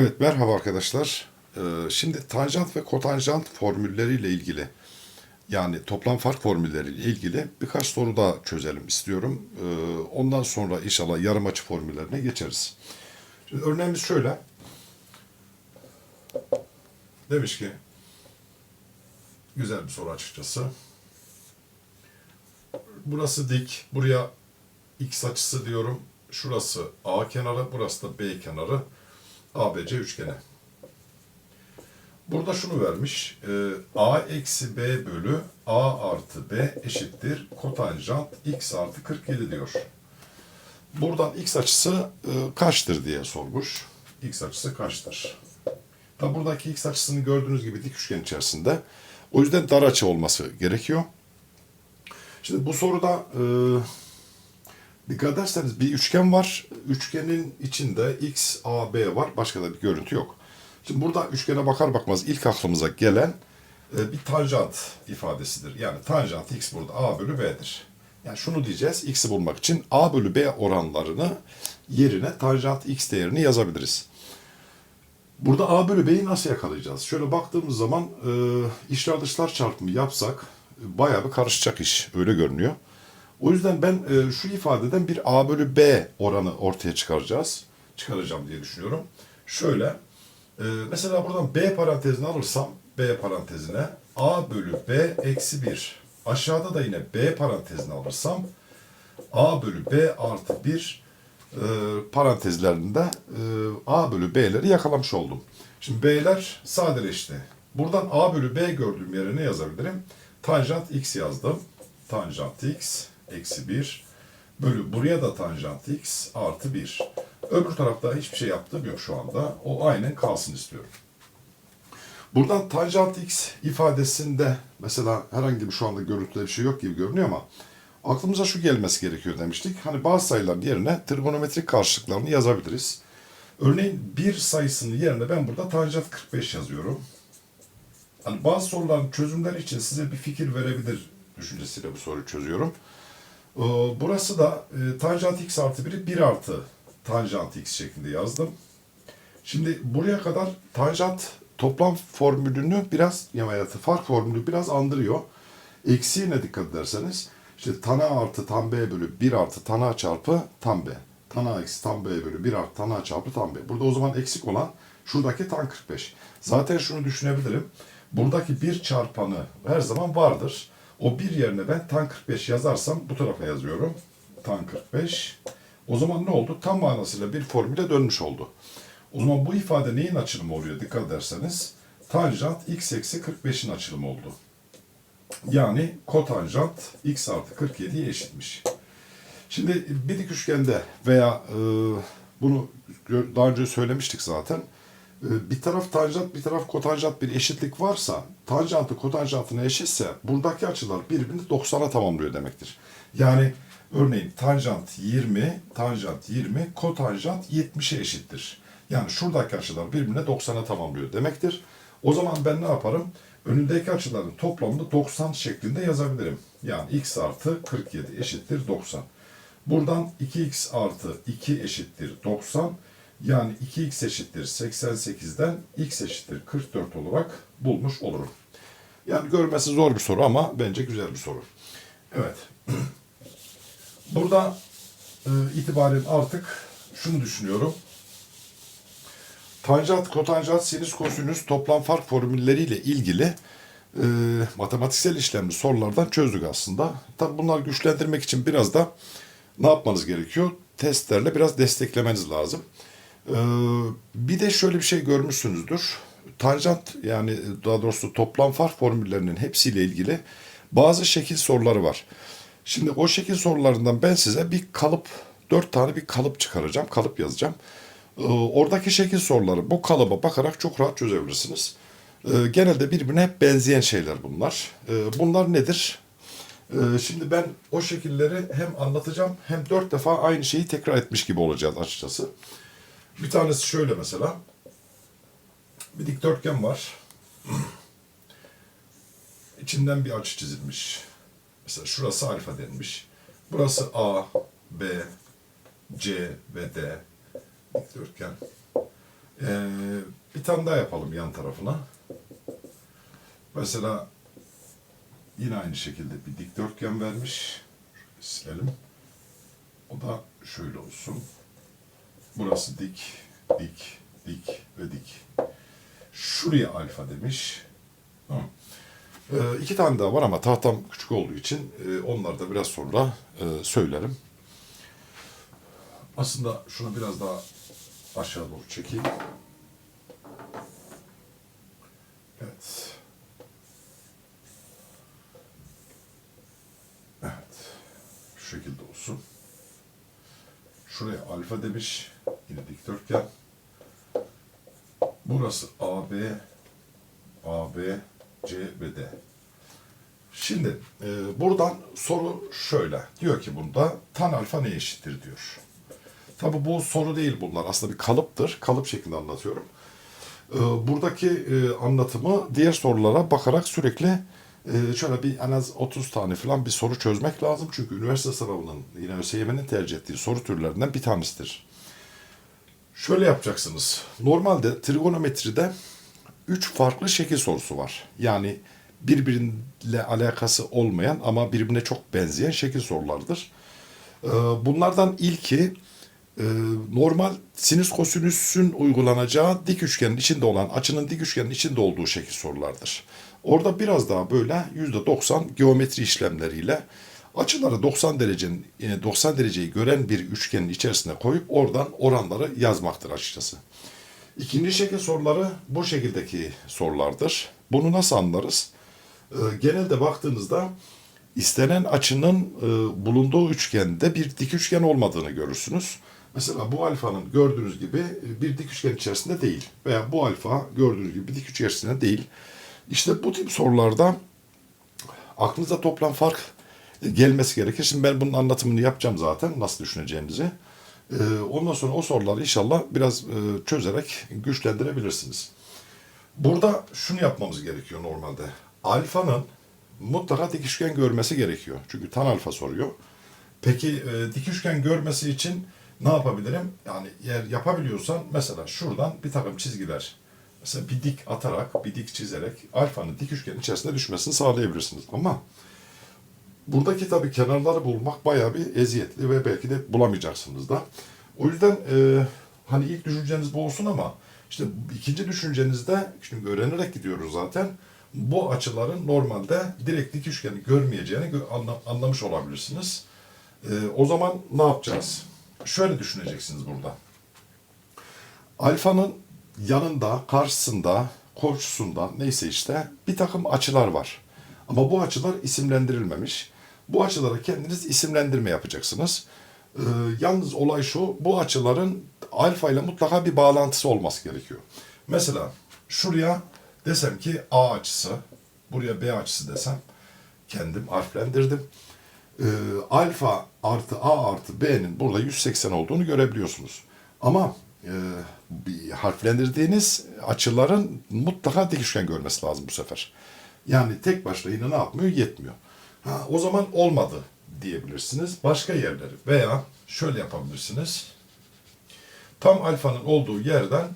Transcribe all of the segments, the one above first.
Evet merhaba arkadaşlar. Ee, Şimdi tanjant ve kotanjant formülleriyle ilgili yani toplam fark formülleriyle ilgili birkaç soru daha çözelim istiyorum. Ee, Ondan sonra inşallah yarım açı formüllerine geçeriz. Şimdi örneğimiz şöyle. Demiş ki güzel bir soru açıkçası. Burası dik. Buraya x açısı diyorum. Şurası A kenarı, burası da B kenarı. ABC üçgeni. Burada şunu vermiş. e, A eksi B bölü A artı B eşittir. Kotanjant x artı 47 diyor. Buradan x açısı e, kaçtır diye sormuş. X açısı kaçtır? Tabi buradaki x açısını gördüğünüz gibi dik üçgen içerisinde. O yüzden dar açı olması gerekiyor. Şimdi bu soruda e, dikkat ederseniz bir üçgen var. Üçgenin içinde x, a, b var. Başka da bir görüntü yok. Şimdi burada üçgene bakar bakmaz ilk aklımıza gelen e, bir tanjant ifadesidir. Yani tanjant x burada a bölü b'dir. Yani şunu diyeceğiz. x'i bulmak için a bölü b oranlarını yerine tanjant x değerini yazabiliriz. Burada a bölü b'yi nasıl yakalayacağız? Şöyle baktığımız zaman e, içler dışlar çarpımı yapsak e, bayağı bir karışacak iş. Öyle görünüyor. O yüzden ben e, şu ifadeden bir a bölü b oranı ortaya çıkaracağız. Çıkaracağım diye düşünüyorum. Şöyle e, mesela buradan b parantezini alırsam b parantezine a bölü b eksi 1. Aşağıda da yine b parantezini alırsam a bölü b artı 1 e, parantezlerinde e, a bölü b'leri yakalamış oldum. Şimdi b'ler sadeleşti. Buradan a bölü b gördüğüm yere ne yazabilirim? Tanjant x yazdım. Tanjant x eksi 1 bölü buraya da tanjant x artı 1. Öbür tarafta hiçbir şey yaptığım yok şu anda. O aynen kalsın istiyorum. Buradan tanjant x ifadesinde mesela herhangi bir şu anda görüntüde bir şey yok gibi görünüyor ama aklımıza şu gelmesi gerekiyor demiştik. Hani bazı sayıların yerine trigonometrik karşılıklarını yazabiliriz. Örneğin bir sayısının yerine ben burada tanjant 45 yazıyorum. Hani bazı soruların çözümleri için size bir fikir verebilir düşüncesiyle bu soruyu çözüyorum. Ee, Burası da e, tanjant x artı 1'i 1 artı tanjant x şeklinde yazdım. Şimdi buraya kadar tanjant toplam formülünü biraz yani fark formülü biraz andırıyor. Eksiğine dikkat ederseniz işte tan A artı tan B bölü 1 artı tan A çarpı tan B. Tan A eksi tan B bölü 1 artı tan A çarpı tan B. Burada o zaman eksik olan şuradaki tan 45. Zaten şunu düşünebilirim. Buradaki bir çarpanı her zaman vardır. O bir yerine ben tan 45 yazarsam bu tarafa yazıyorum. Tan 45. O zaman ne oldu? Tam manasıyla bir formüle dönmüş oldu. O zaman bu ifade neyin açılımı oluyor dikkat ederseniz? Tanjant x eksi 45'in açılımı oldu. Yani kotanjant x artı 47'ye eşitmiş. Şimdi bir dik üçgende veya e, bunu daha önce söylemiştik zaten. E, bir taraf tanjant bir taraf kotanjant bir eşitlik varsa tanjantı kotanjantına eşitse buradaki açılar birbirini 90'a tamamlıyor demektir. Yani örneğin tanjant 20, tanjant 20, kotanjant 70'e eşittir. Yani şuradaki açılar birbirine 90'a tamamlıyor demektir. O zaman ben ne yaparım? Önündeki açıların toplamını 90 şeklinde yazabilirim. Yani x artı 47 eşittir 90. Buradan 2x artı 2 eşittir 90. Yani 2x eşittir 88'den x eşittir 44 olarak bulmuş olurum. Yani görmesi zor bir soru ama bence güzel bir soru. Evet. Burada e, itibaren artık şunu düşünüyorum. Tanjant, kotanjant, sinüs, kosinüs toplam fark formülleriyle ilgili e, matematiksel işlemli sorulardan çözdük aslında. Tabi bunlar güçlendirmek için biraz da ne yapmanız gerekiyor? Testlerle biraz desteklemeniz lazım. E, bir de şöyle bir şey görmüşsünüzdür. Tanjant yani daha doğrusu toplam fark formüllerinin hepsiyle ilgili bazı şekil soruları var. Şimdi o şekil sorularından ben size bir kalıp, dört tane bir kalıp çıkaracağım, kalıp yazacağım. Ee, Oradaki şekil soruları bu kalıba bakarak çok rahat çözebilirsiniz. Ee, Genelde birbirine hep benzeyen şeyler bunlar. Ee, Bunlar nedir? Ee, Şimdi ben o şekilleri hem anlatacağım hem dört defa aynı şeyi tekrar etmiş gibi olacağız açıkçası. Bir tanesi şöyle mesela. Bir dikdörtgen var. İçinden bir açı çizilmiş. Mesela şurası alfa denmiş. Burası A, B, C ve D dikdörtgen. Ee, bir tane daha yapalım yan tarafına. Mesela yine aynı şekilde bir dikdörtgen vermiş. Şöyle silelim. O da şöyle olsun. Burası dik, dik, dik ve dik. Şuraya alfa demiş. Tamam. Ee, iki tane daha var ama tahtam küçük olduğu için e, onları da biraz sonra e, söylerim. Aslında şunu biraz daha aşağı doğru çekeyim. Evet. Evet. Şu şekilde olsun. Şuraya alfa demiş. Yine dikdörtgen. Burası AB, AB, C ve D. Şimdi e, buradan soru şöyle. Diyor ki bunda tan alfa ne eşittir diyor. Tabi bu soru değil bunlar. Aslında bir kalıptır. Kalıp şeklinde anlatıyorum. E, buradaki e, anlatımı diğer sorulara bakarak sürekli e, şöyle bir en az 30 tane falan bir soru çözmek lazım. Çünkü üniversite sınavının yine ÖSYM'nin tercih ettiği soru türlerinden bir tanesidir. Şöyle yapacaksınız. Normalde trigonometride üç farklı şekil sorusu var. Yani birbiriyle alakası olmayan ama birbirine çok benzeyen şekil sorulardır. Ee, Bunlardan ilki e, normal sinüs kosinüsün uygulanacağı dik üçgenin içinde olan açının dik üçgenin içinde olduğu şekil sorulardır. Orada biraz daha böyle %90 geometri işlemleriyle açıları 90 derecenin e, 90 dereceyi gören bir üçgenin içerisine koyup oradan oranları yazmaktır açıkçası. İkinci şekil soruları bu şekildeki sorulardır. Bunu nasıl anlarız? Ee, genelde baktığınızda istenen açının e, bulunduğu üçgende bir dik üçgen olmadığını görürsünüz. Mesela bu alfanın gördüğünüz gibi e, bir dik üçgen içerisinde değil veya bu alfa gördüğünüz gibi bir dik üçgen içerisinde değil. İşte bu tip sorularda aklınıza toplam fark gelmesi gerekir. Şimdi ben bunun anlatımını yapacağım zaten nasıl düşüneceğinizi. Ee, ondan sonra o soruları inşallah biraz e, çözerek güçlendirebilirsiniz. Burada şunu yapmamız gerekiyor normalde. Alfanın mutlaka dik üçgen görmesi gerekiyor. Çünkü tan alfa soruyor. Peki e, dik üçgen görmesi için ne yapabilirim? Yani eğer yapabiliyorsan mesela şuradan bir takım çizgiler mesela bir dik atarak, bir dik çizerek alfanın dik üçgen içerisinde düşmesini sağlayabilirsiniz. Ama buradaki tabii kenarları bulmak bayağı bir eziyetli ve belki de bulamayacaksınız da. O yüzden e, hani ilk düşünceniz bu olsun ama işte ikinci düşüncenizde şimdi öğrenerek gidiyoruz zaten. Bu açıların normalde direkt dik üçgeni görmeyeceğini gö- anla- anlamış olabilirsiniz. E, o zaman ne yapacağız? Şöyle düşüneceksiniz burada. Alfanın yanında, karşısında, koşusunda neyse işte bir takım açılar var. Ama bu açılar isimlendirilmemiş. Bu açılara kendiniz isimlendirme yapacaksınız. Ee, yalnız olay şu, bu açıların alfa ile mutlaka bir bağlantısı olması gerekiyor. Mesela şuraya desem ki A açısı, buraya B açısı desem kendim harflendirdim. Ee, alfa artı A artı B'nin burada 180 olduğunu görebiliyorsunuz. Ama e, bir harflendirdiğiniz açıların mutlaka dik üçgen görmesi lazım bu sefer. Yani tek başına yine ne yapmıyor? Yetmiyor. Ha, o zaman olmadı diyebilirsiniz. Başka yerleri veya şöyle yapabilirsiniz. Tam alfanın olduğu yerden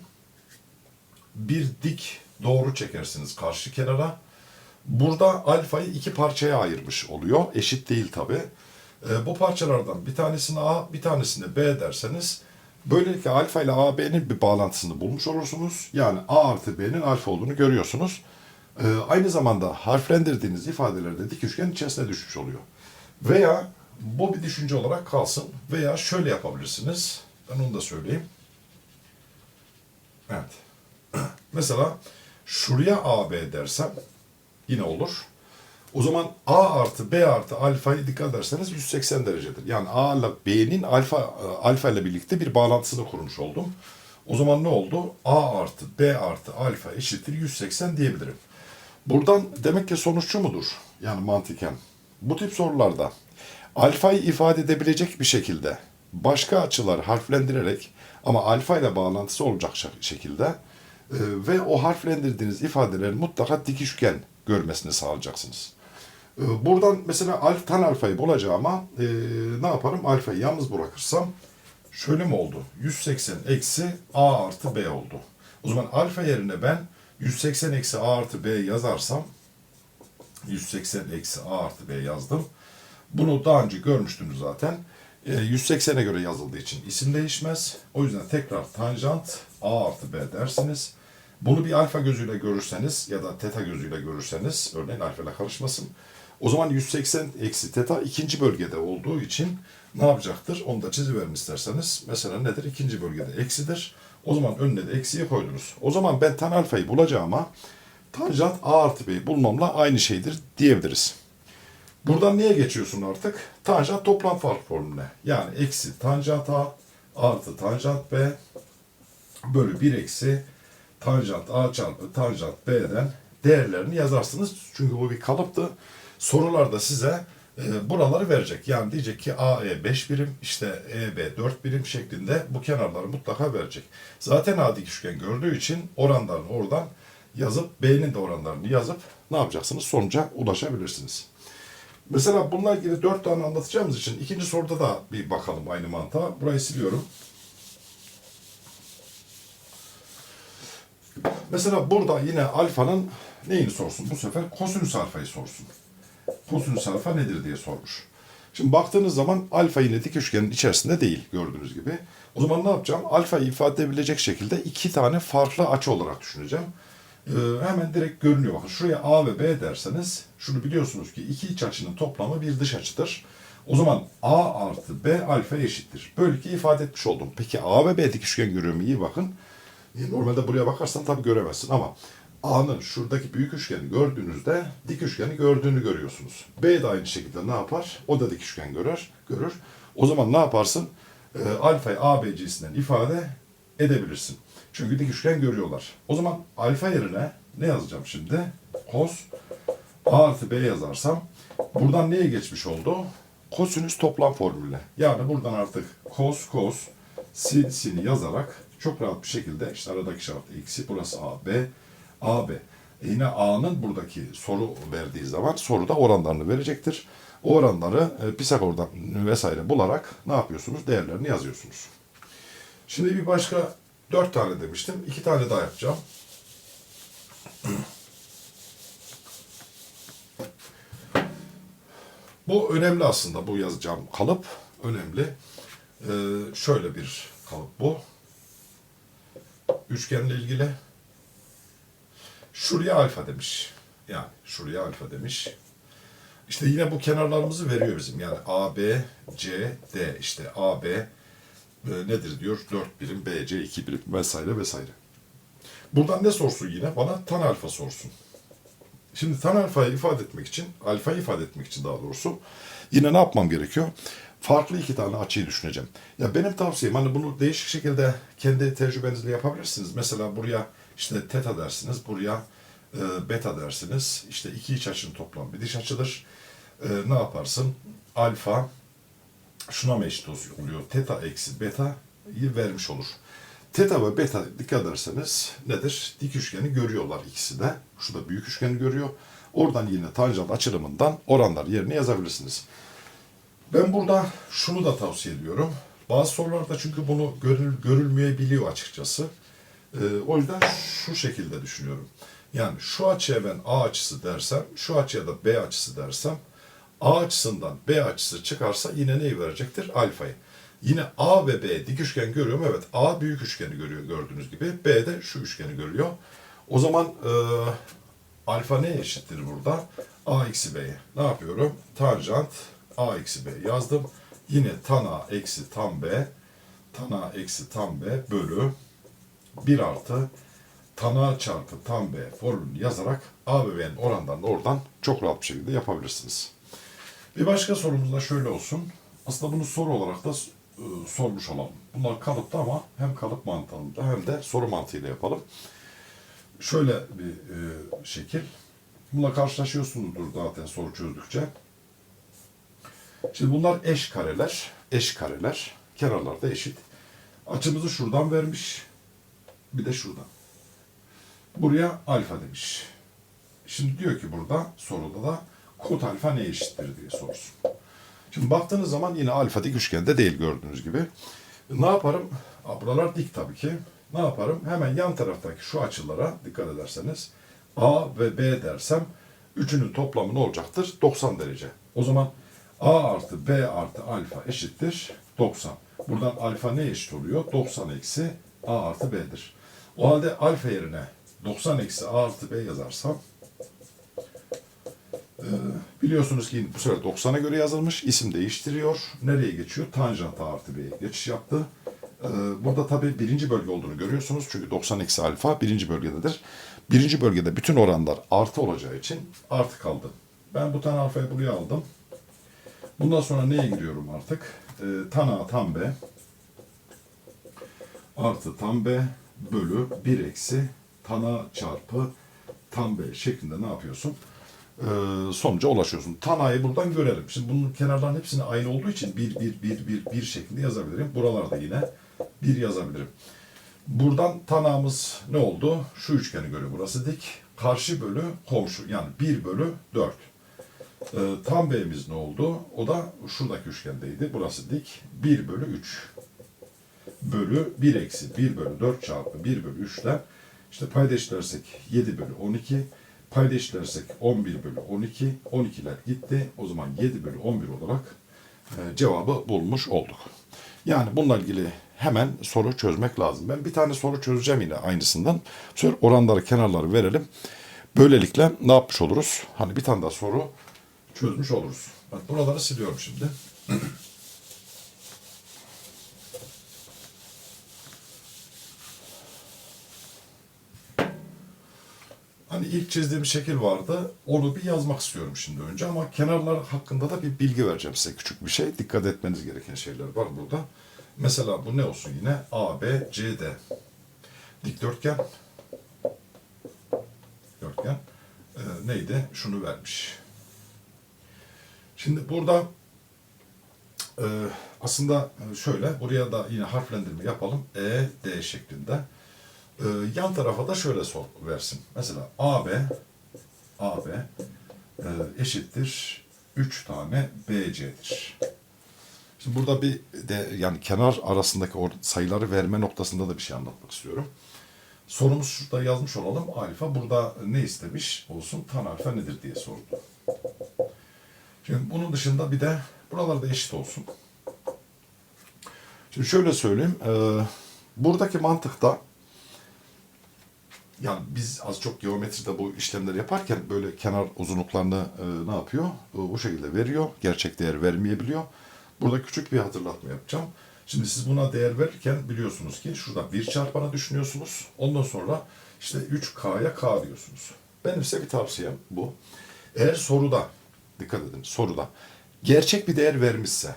bir dik doğru çekersiniz karşı kenara. Burada alfayı iki parçaya ayırmış oluyor. Eşit değil tabi. bu parçalardan bir tanesini A, bir tanesini B derseniz böylelikle alfa ile AB'nin bir bağlantısını bulmuş olursunuz. Yani A artı B'nin alfa olduğunu görüyorsunuz. Ee, aynı zamanda harflendirdiğiniz ifadelerde dik üçgen içerisine düşmüş oluyor. Veya bu bir düşünce olarak kalsın veya şöyle yapabilirsiniz. Ben onu da söyleyeyim. Evet. Mesela şuraya AB dersem yine olur. O zaman A artı B artı alfayı dikkat ederseniz 180 derecedir. Yani A ile B'nin alfa alfa ile birlikte bir bağlantısını kurmuş oldum. O zaman ne oldu? A artı B artı alfa eşittir 180 diyebilirim. Buradan demek ki sonuç şu mudur? Yani mantıken. Bu tip sorularda alfayı ifade edebilecek bir şekilde başka açılar harflendirerek ama alfa ile bağlantısı olacak şek- şekilde e, ve o harflendirdiğiniz ifadelerin mutlaka dik üçgen görmesini sağlayacaksınız. E, Buradan mesela alf, tan alfayı bulacağıma e, ne yaparım? Alfayı yalnız bırakırsam şöyle mi oldu? 180 eksi a artı b oldu. O zaman alfa yerine ben 180 eksi a artı b yazarsam 180 eksi a artı b yazdım. Bunu daha önce görmüştünüz zaten. E, 180'e göre yazıldığı için isim değişmez. O yüzden tekrar tanjant a artı b dersiniz. Bunu bir alfa gözüyle görürseniz ya da teta gözüyle görürseniz, örneğin alfa ile karışmasın. O zaman 180 eksi teta ikinci bölgede olduğu için ne yapacaktır? Onu da çiziverin isterseniz. Mesela nedir? İkinci bölgede eksidir. O zaman önüne de eksiyi koydunuz. O zaman ben tan alfayı bulacağıma tanjant a artı b'yi bulmamla aynı şeydir diyebiliriz. Buradan niye geçiyorsun artık? Tanjant toplam fark formülüne. Yani eksi tanjant a artı tanjant b bölü 1 eksi tanjant a çarpı tanjant b'den değerlerini yazarsınız. Çünkü bu bir kalıptı. Sorularda size e, buraları verecek. Yani diyecek ki AE 5 birim, işte EB 4 birim şeklinde bu kenarları mutlaka verecek. Zaten A üçgen gördüğü için oranlarını oradan yazıp B'nin de oranlarını yazıp ne yapacaksınız? Sonuca ulaşabilirsiniz. Mesela bununla ilgili dört tane anlatacağımız için ikinci soruda da bir bakalım aynı mantığa. Burayı siliyorum. Mesela burada yine alfanın neyini sorsun? Bu sefer kosinüs alfayı sorsun. Kosinüs alfa nedir diye sormuş. Şimdi baktığınız zaman alfa yine dik üçgenin içerisinde değil gördüğünüz gibi. O zaman ne yapacağım? Alfayı ifade edebilecek şekilde iki tane farklı açı olarak düşüneceğim. Ee, hemen direkt görünüyor. Bakın şuraya A ve B derseniz şunu biliyorsunuz ki iki iç açının toplamı bir dış açıdır. O zaman A artı B alfa eşittir. Böylelikle ifade etmiş oldum. Peki A ve B dik üçgen görüyor mu? İyi bakın. E, Normalde buraya bakarsan tabii göremezsin ama A'nın şuradaki büyük üçgeni gördüğünüzde dik üçgeni gördüğünü görüyorsunuz. B de aynı şekilde ne yapar? O da dik üçgen görür. görür. O zaman ne yaparsın? E, alfayı A, B cinsinden ifade edebilirsin. Çünkü dik üçgen görüyorlar. O zaman alfa yerine ne yazacağım şimdi? Kos A artı B yazarsam buradan neye geçmiş oldu? Kosinüs toplam formülüne. Yani buradan artık kos kos sin sini yazarak çok rahat bir şekilde işte aradaki şart eksi burası A B A B. E yine A'nın buradaki soru verdiği zaman soruda oranlarını verecektir. O oranları e, Pisagor'dan vesaire bularak ne yapıyorsunuz? Değerlerini yazıyorsunuz. Şimdi bir başka dört tane demiştim. iki tane daha yapacağım. Bu önemli aslında bu yazacağım kalıp önemli. Ee, şöyle bir kalıp bu. Üçgenle ilgili. Şuraya alfa demiş. Yani şuraya alfa demiş. İşte yine bu kenarlarımızı veriyor bizim. Yani A, B, C, D. İşte A, B e, nedir diyor? 4 birim, B, C 2 birim vesaire vesaire. Buradan ne sorsun yine? Bana tan alfa sorsun. Şimdi tan alfayı ifade etmek için, alfayı ifade etmek için daha doğrusu yine ne yapmam gerekiyor? Farklı iki tane açıyı düşüneceğim. Ya benim tavsiyem hani bunu değişik şekilde kendi tecrübenizle yapabilirsiniz. Mesela buraya işte teta dersiniz, buraya e, beta dersiniz. İşte iki iç açının toplamı bir dış açıdır. E, ne yaparsın? Alfa şuna mı eşit oluyor? Teta eksi beta'yı vermiş olur. Teta ve beta dikkat ederseniz nedir? Dik üçgeni görüyorlar ikisi de. Şurada büyük üçgeni görüyor. Oradan yine tanjant açılımından oranlar yerine yazabilirsiniz. Ben burada şunu da tavsiye ediyorum. Bazı sorularda çünkü bunu görül, görülmeyebiliyor açıkçası. Ee, o yüzden şu şekilde düşünüyorum. Yani şu açıya ben A açısı dersem, şu açıya da B açısı dersem, A açısından B açısı çıkarsa yine neyi verecektir? Alfayı. Yine A ve B dik üçgen görüyor mu? Evet. A büyük üçgeni görüyor gördüğünüz gibi. B de şu üçgeni görüyor. O zaman e, alfa ne eşittir burada? A eksi B'ye. Ne yapıyorum? Tanjant A eksi B yazdım. Yine tan A eksi tan B. Tan A eksi tan B bölü 1 artı tan A çarpı tan B formülünü yazarak A ve B'nin oranlarını oradan çok rahat bir şekilde yapabilirsiniz. Bir başka sorumuz da şöyle olsun. Aslında bunu soru olarak da e, sormuş olalım. Bunlar kalıpta ama hem kalıp mantığında hem de soru mantığıyla yapalım. Şöyle bir e, şekil. Bununla karşılaşıyorsunuzdur zaten soru çözdükçe. Şimdi bunlar eş kareler. Eş kareler. Kenarlar da eşit. Açımızı şuradan vermiş. Bir de şuradan. Buraya alfa demiş. Şimdi diyor ki burada soruda da kot alfa ne eşittir diye sorsun. Şimdi baktığınız zaman yine alfa dik üçgende değil gördüğünüz gibi. Ne yaparım? Buralar dik tabii ki. ne yaparım? Hemen yan taraftaki şu açılara dikkat ederseniz A ve B dersem üçünün toplamı ne olacaktır? 90 derece. O zaman A artı B artı alfa eşittir 90. Buradan alfa ne eşit oluyor? 90 eksi A artı B'dir. O halde alfa yerine 90 eksi A artı B yazarsam ee, biliyorsunuz ki bu sefer 90'a göre yazılmış. isim değiştiriyor. Nereye geçiyor? Tanjant A artı B'ye geçiş yaptı. Ee, burada tabii birinci bölge olduğunu görüyorsunuz. Çünkü 90 eksi alfa birinci bölgededir. Birinci bölgede bütün oranlar artı olacağı için artı kaldı. Ben bu tan alfayı buraya aldım. Bundan sonra neye giriyorum artık? Ee, tan A tan B artı tan B bölü 1 eksi tan A çarpı tan B şeklinde ne yapıyorsun? Ee, sonuca ulaşıyorsun. Tan A'yı buradan görelim. Şimdi bunun kenarların hepsini aynı olduğu için 1, 1, 1, 1, 1 şeklinde yazabilirim. Buralarda yine 1 yazabilirim. Buradan tan A'mız ne oldu? Şu üçgeni göre burası dik. Karşı bölü komşu yani 1 bölü 4. Ee, tam B'miz ne oldu? O da şuradaki üçgendeydi. Burası dik. 1 bölü 3 bölü 1 eksi 1 bölü 4 çarpı 1 bölü 3'ten işte payda eşitlersek 7 bölü 12 payda eşitlersek 11 bölü 12 12'ler gitti. O zaman 7 bölü 11 olarak e, cevabı bulmuş olduk. Yani bununla ilgili hemen soru çözmek lazım. Ben bir tane soru çözeceğim yine aynısından. Sefer oranları kenarları verelim. Böylelikle ne yapmış oluruz? Hani bir tane daha soru çözmüş oluruz. Bak buraları siliyorum şimdi. ilk çizdiğim şekil vardı. Onu bir yazmak istiyorum şimdi önce ama kenarlar hakkında da bir bilgi vereceğim size küçük bir şey. Dikkat etmeniz gereken şeyler var burada. Mesela bu ne olsun yine? A, B, C, D. Dikdörtgen. Dikdörtgen. Ee, neydi? Şunu vermiş. Şimdi burada e, aslında şöyle buraya da yine harflendirme yapalım. E, D şeklinde. Ee, yan tarafa da şöyle sor versin. Mesela AB AB e, eşittir 3 tane BC'dir. Şimdi burada bir de yani kenar arasındaki o sayıları verme noktasında da bir şey anlatmak istiyorum. Sorumuz şurada yazmış olalım. Alfa burada ne istemiş olsun? Tan alfa nedir diye sordu. Şimdi bunun dışında bir de buralarda eşit olsun. Şimdi şöyle söyleyeyim. E, buradaki mantıkta yani biz az çok geometride bu işlemleri yaparken böyle kenar uzunluklarını e, ne yapıyor? E, o şekilde veriyor. Gerçek değer vermeyebiliyor. Burada küçük bir hatırlatma yapacağım. Şimdi siz buna değer verirken biliyorsunuz ki şurada bir çarpanı düşünüyorsunuz. Ondan sonra işte 3K'ya K diyorsunuz. Benim size bir tavsiyem bu. Eğer soruda, dikkat edin soruda gerçek bir değer vermişse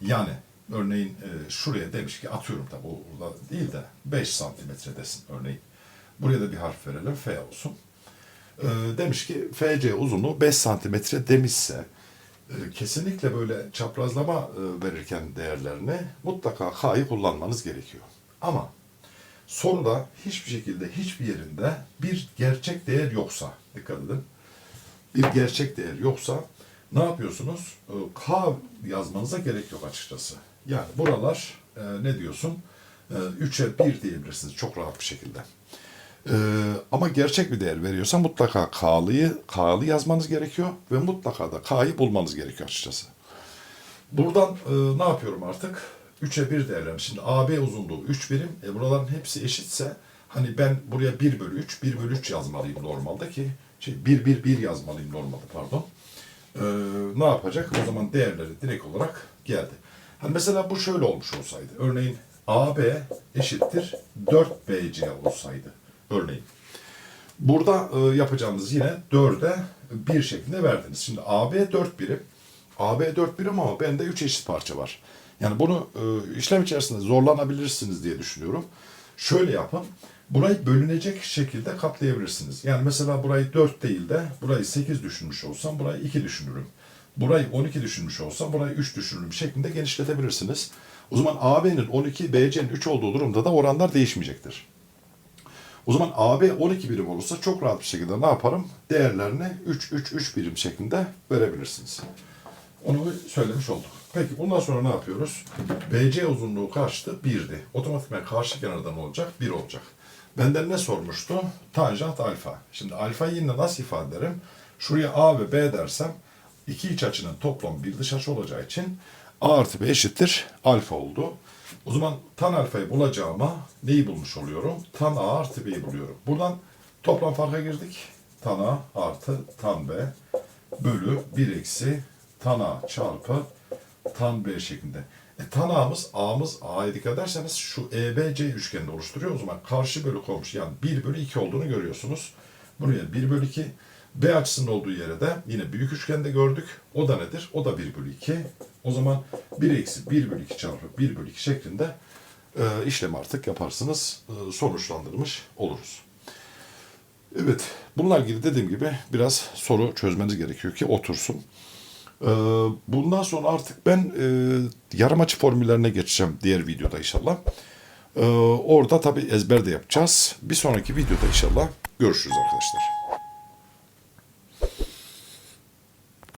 yani örneğin e, şuraya demiş ki atıyorum tabi burada değil de 5 santimetre desin örneğin. Buraya da bir harf verelim. F olsun. Ee, demiş ki FC uzunluğu 5 santimetre demişse e, kesinlikle böyle çaprazlama e, verirken değerlerini mutlaka K'yı kullanmanız gerekiyor. Ama soruda hiçbir şekilde hiçbir yerinde bir gerçek değer yoksa dikkat edin. Bir gerçek değer yoksa ne yapıyorsunuz? E, K yazmanıza gerek yok açıkçası. Yani buralar e, ne diyorsun? E, 3'e 1 diyebilirsiniz çok rahat bir şekilde. Ee, ama gerçek bir değer veriyorsa mutlaka K'lıyı, K'lı yazmanız gerekiyor ve mutlaka da K'yı bulmanız gerekiyor açıkçası. Buradan e, ne yapıyorum artık? 3'e 1 değerlerim. Şimdi AB uzunluğu 3 birim. E, buraların hepsi eşitse hani ben buraya 1 bölü 3, 1 bölü 3 yazmalıyım normalde ki şey 1 1 1 yazmalıyım normalde pardon. Ee, ne yapacak? O zaman değerleri direkt olarak geldi. Hani mesela bu şöyle olmuş olsaydı. Örneğin AB eşittir 4BC olsaydı örneğin. Burada e, yapacağımız yine 4'e 1 şeklinde verdiniz. Şimdi AB 4 birim. AB 4 birim ama bende 3 eşit parça var. Yani bunu e, işlem içerisinde zorlanabilirsiniz diye düşünüyorum. Şöyle yapın. Burayı bölünecek şekilde katlayabilirsiniz. Yani mesela burayı 4 değil de burayı 8 düşünmüş olsam burayı 2 düşünürüm. Burayı 12 düşünmüş olsam burayı 3 düşünürüm şeklinde genişletebilirsiniz. O zaman AB'nin 12, BC'nin 3 olduğu durumda da oranlar değişmeyecektir. O zaman AB 12 birim olursa çok rahat bir şekilde ne yaparım? Değerlerini 3 3 3 birim şeklinde verebilirsiniz. Onu söylemiş olduk. Peki bundan sonra ne yapıyoruz? BC uzunluğu kaçtı? 1'di. Otomatikman karşı kenarda ne olacak? 1 olacak. Benden ne sormuştu? Tanjant alfa. Şimdi alfayı yine nasıl ifade ederim? Şuraya A ve B dersem iki iç açının toplam bir dış açı olacağı için A artı B eşittir alfa oldu. O zaman tan alfayı bulacağıma neyi bulmuş oluyorum? Tan A artı B'yi buluyorum. Buradan toplam farka girdik. Tan A artı tan B bölü 1 eksi tan A çarpı tan B şeklinde. E, tan A'mız A'mız A'ya dikkat ederseniz şu EBC üçgenini oluşturuyor. O zaman karşı bölü komşu yani 1 bölü 2 olduğunu görüyorsunuz. Buraya 1 bölü 2. B açısının olduğu yere de yine büyük üçgende gördük. O da nedir? O da 1 bölü 2. O zaman 1 eksi 1 bölü 2 çarpı 1 bölü 2 şeklinde e, işlemi artık yaparsınız. E, sonuçlandırmış oluruz. Evet, bununla ilgili dediğim gibi biraz soru çözmeniz gerekiyor ki otursun. Ee, bundan sonra artık ben e, yarım açı formüllerine geçeceğim diğer videoda inşallah. Ee, orada tabii ezber de yapacağız. Bir sonraki videoda inşallah görüşürüz arkadaşlar.